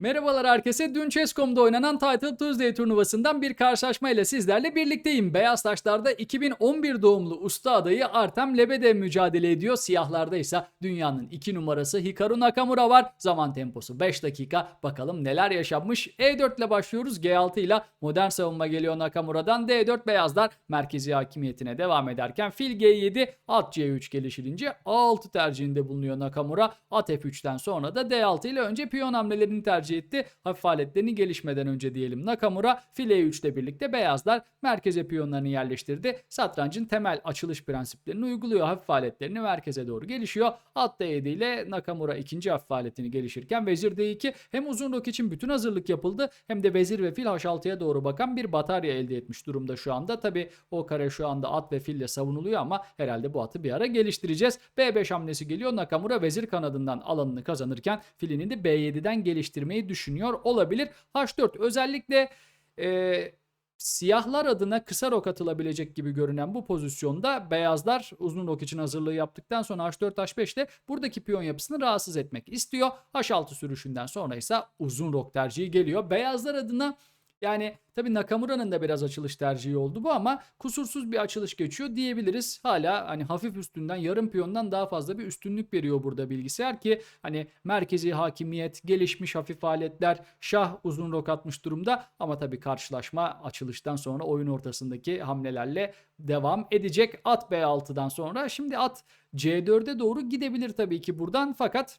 Merhabalar herkese. Dün Chess.com'da oynanan Title Tuesday turnuvasından bir karşılaşma ile sizlerle birlikteyim. Beyaz taşlarda 2011 doğumlu usta adayı Artem Lebedev mücadele ediyor. Siyahlarda ise dünyanın 2 numarası Hikaru Nakamura var. Zaman temposu 5 dakika. Bakalım neler yaşanmış. E4 ile başlıyoruz. G6 ile modern savunma geliyor Nakamura'dan. D4 beyazlar merkezi hakimiyetine devam ederken fil G7 at C3 gelişilince A6 tercihinde bulunuyor Nakamura. At F3'ten sonra da D6 ile önce piyon hamlelerini tercih etti. Hafif aletlerini gelişmeden önce diyelim Nakamura file 3 ile birlikte beyazlar merkeze piyonlarını yerleştirdi. Satrancın temel açılış prensiplerini uyguluyor. Hafif aletlerini merkeze doğru gelişiyor. At D7 ile Nakamura ikinci hafif aletini gelişirken vezir D2 hem uzun rok için bütün hazırlık yapıldı hem de vezir ve fil H6'ya doğru bakan bir batarya elde etmiş durumda şu anda. Tabi o kare şu anda at ve fille savunuluyor ama herhalde bu atı bir ara geliştireceğiz. B5 hamlesi geliyor. Nakamura vezir kanadından alanını kazanırken filini de B7'den geliştirmeyi düşünüyor olabilir. H4 özellikle e, siyahlar adına kısa rok atılabilecek gibi görünen bu pozisyonda beyazlar uzun rok için hazırlığı yaptıktan sonra H4 H5'te buradaki piyon yapısını rahatsız etmek istiyor. H6 sürüşünden sonra ise uzun rok tercihi geliyor. Beyazlar adına yani tabii Nakamura'nın da biraz açılış tercihi oldu bu ama kusursuz bir açılış geçiyor diyebiliriz. Hala hani hafif üstünden yarım piyondan daha fazla bir üstünlük veriyor burada bilgisayar ki hani merkezi hakimiyet, gelişmiş hafif aletler, şah uzun rok atmış durumda ama tabii karşılaşma açılıştan sonra oyun ortasındaki hamlelerle devam edecek. At B6'dan sonra şimdi at C4'e doğru gidebilir tabii ki buradan fakat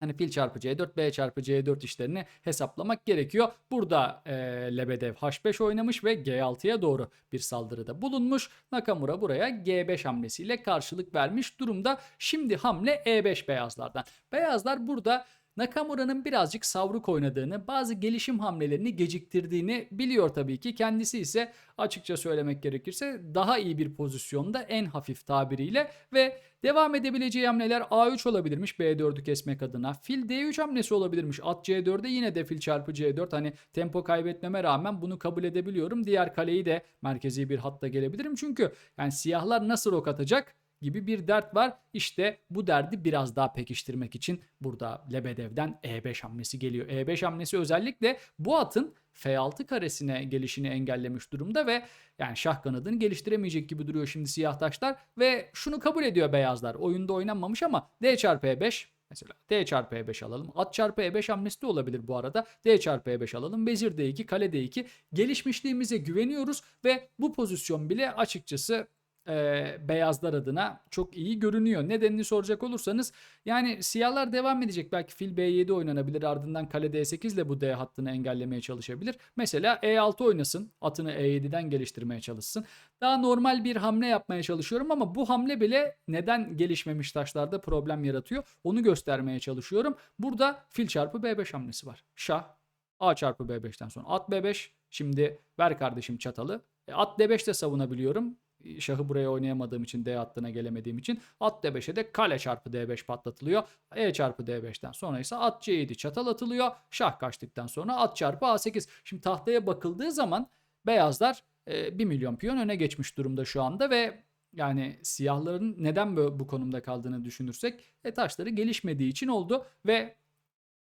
Hani fil çarpı C4, B çarpı C4 işlerini hesaplamak gerekiyor. Burada e, Lebedev H5 oynamış ve G6'ya doğru bir saldırıda bulunmuş. Nakamura buraya G5 hamlesiyle karşılık vermiş durumda. Şimdi hamle E5 beyazlardan. Beyazlar burada Nakamura'nın birazcık savruk oynadığını, bazı gelişim hamlelerini geciktirdiğini biliyor tabii ki. Kendisi ise açıkça söylemek gerekirse daha iyi bir pozisyonda en hafif tabiriyle ve devam edebileceği hamleler A3 olabilirmiş B4'ü kesmek adına. Fil D3 hamlesi olabilirmiş. At C4'e yine de fil çarpı C4 hani tempo kaybetmeme rağmen bunu kabul edebiliyorum. Diğer kaleyi de merkezi bir hatta gelebilirim. Çünkü yani siyahlar nasıl rok atacak? Gibi bir dert var. İşte bu derdi biraz daha pekiştirmek için burada Lebedev'den E5 hamlesi geliyor. E5 hamlesi özellikle bu atın F6 karesine gelişini engellemiş durumda ve yani şah kanadını geliştiremeyecek gibi duruyor şimdi siyah taşlar ve şunu kabul ediyor beyazlar. Oyunda oynanmamış ama D çarpı E5 Mesela D çarpı E5 alalım. At çarpı E5 hamlesi de olabilir bu arada. D çarpı E5 alalım. Vezir D2, kale D2. Gelişmişliğimize güveniyoruz ve bu pozisyon bile açıkçası e, beyazlar adına çok iyi görünüyor. Nedenini soracak olursanız yani siyahlar devam edecek. Belki fil B7 oynanabilir ardından kale D8 ile bu D hattını engellemeye çalışabilir. Mesela E6 oynasın. Atını E7'den geliştirmeye çalışsın. Daha normal bir hamle yapmaya çalışıyorum ama bu hamle bile neden gelişmemiş taşlarda problem yaratıyor onu göstermeye çalışıyorum. Burada fil çarpı B5 hamlesi var. Şah A çarpı B5'ten sonra at B5. Şimdi ver kardeşim çatalı. E, at D5 de savunabiliyorum şahı buraya oynayamadığım için D hattına gelemediğim için at D5'e de kale çarpı D5 patlatılıyor. E çarpı D5'ten sonra ise at C7 çatal atılıyor. Şah kaçtıktan sonra at çarpı A8. Şimdi tahtaya bakıldığı zaman beyazlar e, 1 milyon piyon öne geçmiş durumda şu anda ve yani siyahların neden bu konumda kaldığını düşünürsek e, taşları gelişmediği için oldu ve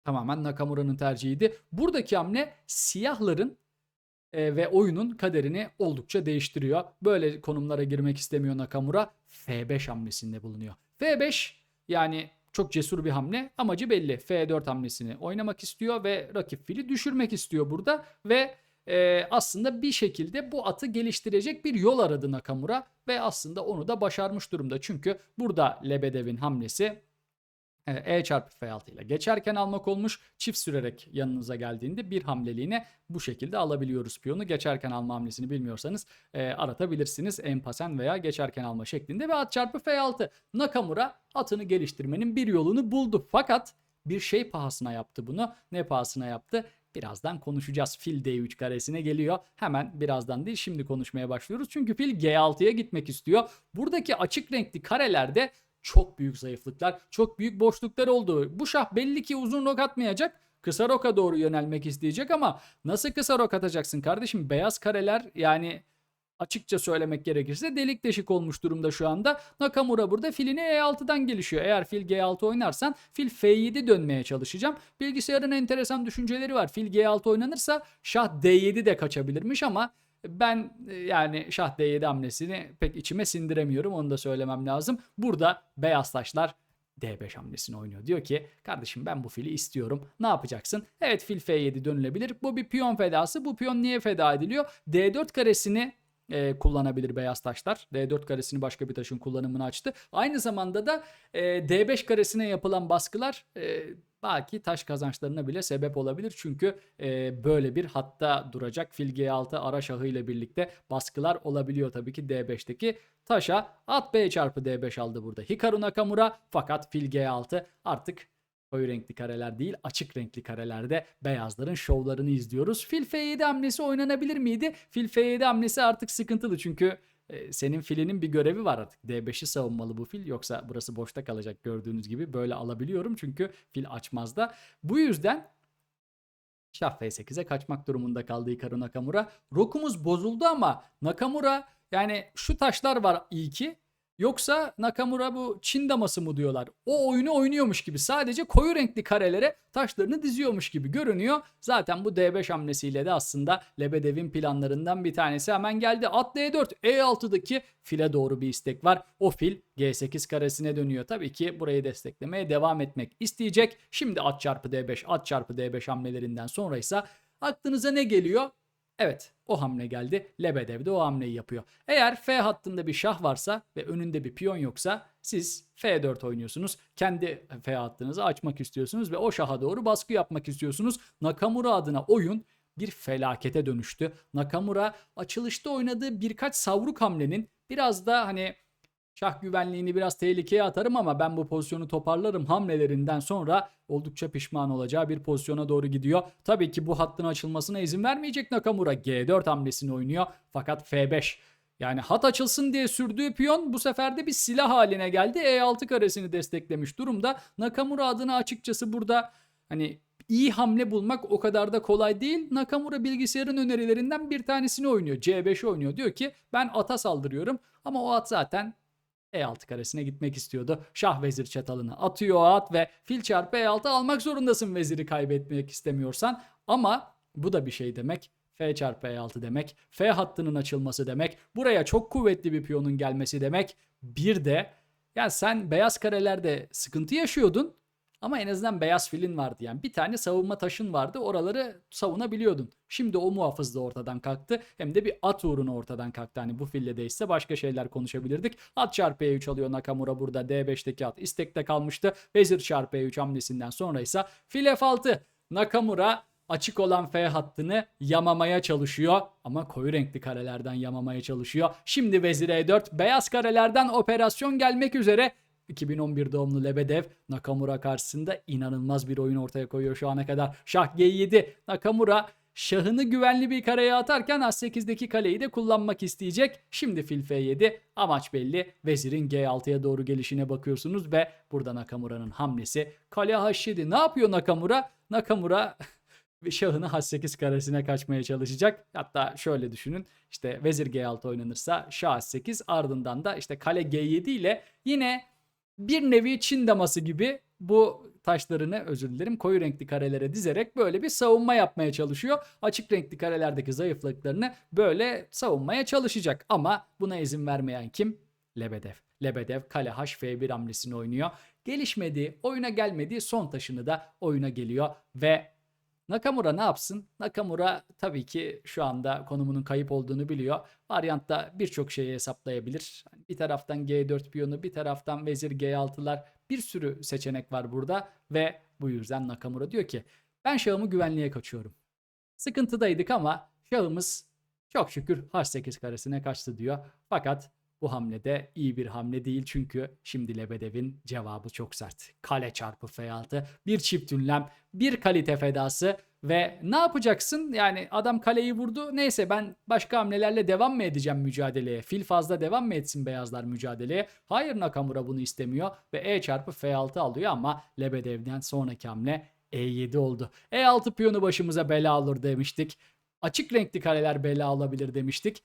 tamamen Nakamura'nın tercihiydi. Buradaki hamle siyahların e, ve oyunun kaderini oldukça değiştiriyor. Böyle konumlara girmek istemiyor Nakamura. F5 hamlesinde bulunuyor. F5 yani çok cesur bir hamle. Amacı belli. F4 hamlesini oynamak istiyor ve rakip fili düşürmek istiyor burada ve e, aslında bir şekilde bu atı geliştirecek bir yol aradı Nakamura ve aslında onu da başarmış durumda. Çünkü burada Lebedev'in hamlesi e çarpı F6 ile geçerken almak olmuş. Çift sürerek yanınıza geldiğinde bir hamleliğine bu şekilde alabiliyoruz piyonu. Geçerken alma hamlesini bilmiyorsanız e, aratabilirsiniz. Empasen veya geçerken alma şeklinde ve at çarpı F6. Nakamura atını geliştirmenin bir yolunu buldu. Fakat bir şey pahasına yaptı bunu. Ne pahasına yaptı? Birazdan konuşacağız. Fil D3 karesine geliyor. Hemen birazdan değil şimdi konuşmaya başlıyoruz. Çünkü fil G6'ya gitmek istiyor. Buradaki açık renkli karelerde çok büyük zayıflıklar, çok büyük boşluklar oldu. Bu şah belli ki uzun rok atmayacak. Kısa roka doğru yönelmek isteyecek ama nasıl kısa rok atacaksın kardeşim? Beyaz kareler yani açıkça söylemek gerekirse delik deşik olmuş durumda şu anda. Nakamura burada filini E6'dan gelişiyor. Eğer fil G6 oynarsan fil F7 dönmeye çalışacağım. Bilgisayarın enteresan düşünceleri var. Fil G6 oynanırsa şah D7 de kaçabilirmiş ama ben e, yani şah D7 hamlesini pek içime sindiremiyorum. Onu da söylemem lazım. Burada beyaz taşlar D5 hamlesini oynuyor. Diyor ki kardeşim ben bu fili istiyorum. Ne yapacaksın? Evet fil F7 dönülebilir. Bu bir piyon fedası. Bu piyon niye feda ediliyor? D4 karesini e, kullanabilir beyaz taşlar. D4 karesini başka bir taşın kullanımını açtı. Aynı zamanda da e, D5 karesine yapılan baskılar e, belki taş kazançlarına bile sebep olabilir. Çünkü e, böyle bir hatta duracak fil G6 ara şahı ile birlikte baskılar olabiliyor tabii ki D5'teki taşa. At B çarpı D5 aldı burada Hikaru Nakamura fakat fil G6 artık koyu renkli kareler değil açık renkli karelerde beyazların şovlarını izliyoruz. Fil F7 hamlesi oynanabilir miydi? Fil F7 hamlesi artık sıkıntılı çünkü senin filinin bir görevi var artık. D5'i savunmalı bu fil yoksa burası boşta kalacak gördüğünüz gibi böyle alabiliyorum çünkü fil açmazda. Bu yüzden Şah F8'e kaçmak durumunda kaldı Hikaru Nakamura. Rokumuz bozuldu ama Nakamura yani şu taşlar var iyi ki. Yoksa Nakamura bu Çin daması mı diyorlar. O oyunu oynuyormuş gibi sadece koyu renkli karelere taşlarını diziyormuş gibi görünüyor. Zaten bu D5 hamlesiyle de aslında Lebedev'in planlarından bir tanesi hemen geldi. At D4 E6'daki file doğru bir istek var. O fil G8 karesine dönüyor. Tabii ki burayı desteklemeye devam etmek isteyecek. Şimdi at çarpı D5 at çarpı D5 hamlelerinden sonra ise aklınıza ne geliyor? Evet o hamle geldi. Lebedev de o hamleyi yapıyor. Eğer F hattında bir şah varsa ve önünde bir piyon yoksa siz F4 oynuyorsunuz. Kendi F hattınızı açmak istiyorsunuz ve o şaha doğru baskı yapmak istiyorsunuz. Nakamura adına oyun bir felakete dönüştü. Nakamura açılışta oynadığı birkaç savruk hamlenin biraz da hani Şah güvenliğini biraz tehlikeye atarım ama ben bu pozisyonu toparlarım hamlelerinden sonra oldukça pişman olacağı bir pozisyona doğru gidiyor. Tabii ki bu hattın açılmasına izin vermeyecek Nakamura. G4 hamlesini oynuyor fakat F5 yani hat açılsın diye sürdüğü piyon bu sefer de bir silah haline geldi. E6 karesini desteklemiş durumda. Nakamura adına açıkçası burada hani iyi hamle bulmak o kadar da kolay değil. Nakamura bilgisayarın önerilerinden bir tanesini oynuyor. C5 oynuyor. Diyor ki ben ata saldırıyorum ama o at zaten e6 karesine gitmek istiyordu. Şah vezir çatalını atıyor at ve fil çarpı E6 almak zorundasın veziri kaybetmek istemiyorsan. Ama bu da bir şey demek. F çarpı E6 demek. F hattının açılması demek. Buraya çok kuvvetli bir piyonun gelmesi demek. Bir de ya sen beyaz karelerde sıkıntı yaşıyordun. Ama en azından beyaz filin vardı yani. Bir tane savunma taşın vardı. Oraları savunabiliyordun. Şimdi o muhafız da ortadan kalktı. Hem de bir at uğruna ortadan kalktı. Hani bu fille değişse başka şeyler konuşabilirdik. At çarpı E3 alıyor Nakamura burada. D5'teki at istekte kalmıştı. Vezir çarpı E3 hamlesinden sonra ise fil F6. Nakamura açık olan F hattını yamamaya çalışıyor ama koyu renkli karelerden yamamaya çalışıyor. Şimdi vezir E4 beyaz karelerden operasyon gelmek üzere 2011 doğumlu Lebedev Nakamura karşısında inanılmaz bir oyun ortaya koyuyor şu ana kadar. Şah G7 Nakamura şahını güvenli bir kareye atarken As8'deki kaleyi de kullanmak isteyecek. Şimdi fil F7 amaç belli. Vezirin G6'ya doğru gelişine bakıyorsunuz ve burada Nakamura'nın hamlesi. Kale H7 ne yapıyor Nakamura? Nakamura şahını H8 karesine kaçmaya çalışacak. Hatta şöyle düşünün. İşte vezir G6 oynanırsa şah H8 ardından da işte kale G7 ile yine bir nevi Çin daması gibi bu taşlarını özür dilerim koyu renkli karelere dizerek böyle bir savunma yapmaya çalışıyor. Açık renkli karelerdeki zayıflıklarını böyle savunmaya çalışacak. Ama buna izin vermeyen kim? Lebedev. Lebedev kale H-F1 hamlesini oynuyor. Gelişmediği, oyuna gelmediği son taşını da oyuna geliyor ve Nakamura ne yapsın? Nakamura tabii ki şu anda konumunun kayıp olduğunu biliyor. Varyantta birçok şeyi hesaplayabilir. Bir taraftan G4 piyonu, bir taraftan vezir G6'lar bir sürü seçenek var burada ve bu yüzden Nakamura diyor ki ben şahımı güvenliğe kaçıyorum. Sıkıntıdaydık ama şahımız çok şükür H8 karesine kaçtı diyor. Fakat bu hamlede iyi bir hamle değil çünkü şimdi Lebedev'in cevabı çok sert. Kale çarpı F6, bir çift ünlem, bir kalite fedası ve ne yapacaksın? Yani adam kaleyi vurdu. Neyse ben başka hamlelerle devam mı edeceğim mücadeleye? Fil fazla devam mı etsin beyazlar mücadeleye? Hayır Nakamura bunu istemiyor ve E çarpı F6 alıyor ama Lebedev'den sonraki hamle E7 oldu. E6 piyonu başımıza bela olur demiştik. Açık renkli kareler bela olabilir demiştik.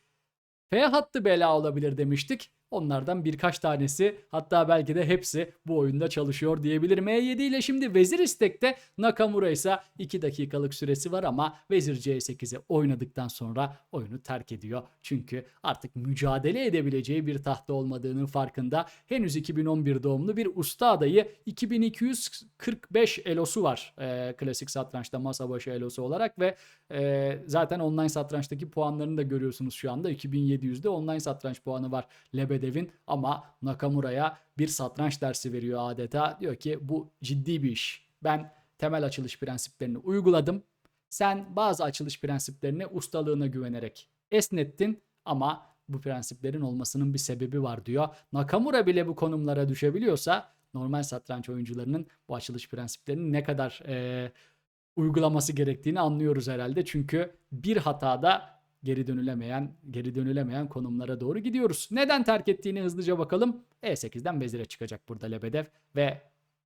F hattı bela olabilir demiştik. Onlardan birkaç tanesi hatta belki de hepsi bu oyunda çalışıyor diyebilirim. E7 ile şimdi vezir istekte Nakamura ise 2 dakikalık süresi var ama vezir C8'i oynadıktan sonra oyunu terk ediyor. Çünkü artık mücadele edebileceği bir tahta olmadığının farkında. Henüz 2011 doğumlu bir usta adayı 2245 elosu var e, klasik satrançta masa başı elosu olarak ve e, zaten online satrançtaki puanlarını da görüyorsunuz şu anda. 2700'de online satranç puanı var Lebedev'in ama Nakamura'ya bir satranç dersi veriyor adeta. Diyor ki bu ciddi bir iş. Ben temel açılış prensiplerini uyguladım. Sen bazı açılış prensiplerini ustalığına güvenerek esnettin ama bu prensiplerin olmasının bir sebebi var diyor. Nakamura bile bu konumlara düşebiliyorsa normal satranç oyuncularının bu açılış prensiplerini ne kadar eee, uygulaması gerektiğini anlıyoruz herhalde. Çünkü bir hatada geri dönülemeyen, geri dönülemeyen konumlara doğru gidiyoruz. Neden terk ettiğini hızlıca bakalım. E8'den vezire çıkacak burada Lebedev ve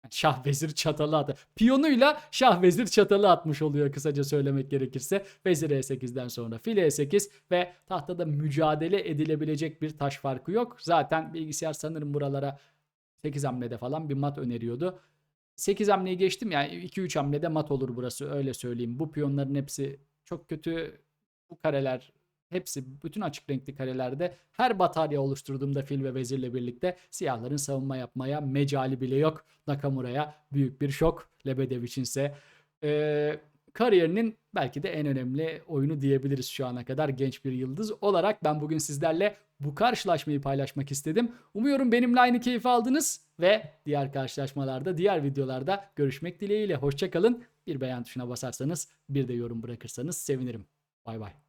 Şah vezir çatalı atı. Piyonuyla şah vezir çatalı atmış oluyor kısaca söylemek gerekirse. Vezir E8'den sonra fil E8 ve tahtada mücadele edilebilecek bir taş farkı yok. Zaten bilgisayar sanırım buralara 8 hamlede falan bir mat öneriyordu. 8 hamleyi geçtim yani 2-3 hamlede mat olur burası öyle söyleyeyim. Bu piyonların hepsi çok kötü. Bu kareler hepsi bütün açık renkli karelerde her batarya oluşturduğumda fil ve vezirle birlikte siyahların savunma yapmaya mecali bile yok. Nakamura'ya büyük bir şok. Lebedev içinse eee kariyerinin belki de en önemli oyunu diyebiliriz şu ana kadar genç bir yıldız olarak. Ben bugün sizlerle bu karşılaşmayı paylaşmak istedim. Umuyorum benimle aynı keyif aldınız ve diğer karşılaşmalarda, diğer videolarda görüşmek dileğiyle. Hoşçakalın. Bir beğen tuşuna basarsanız, bir de yorum bırakırsanız sevinirim. Bay bay.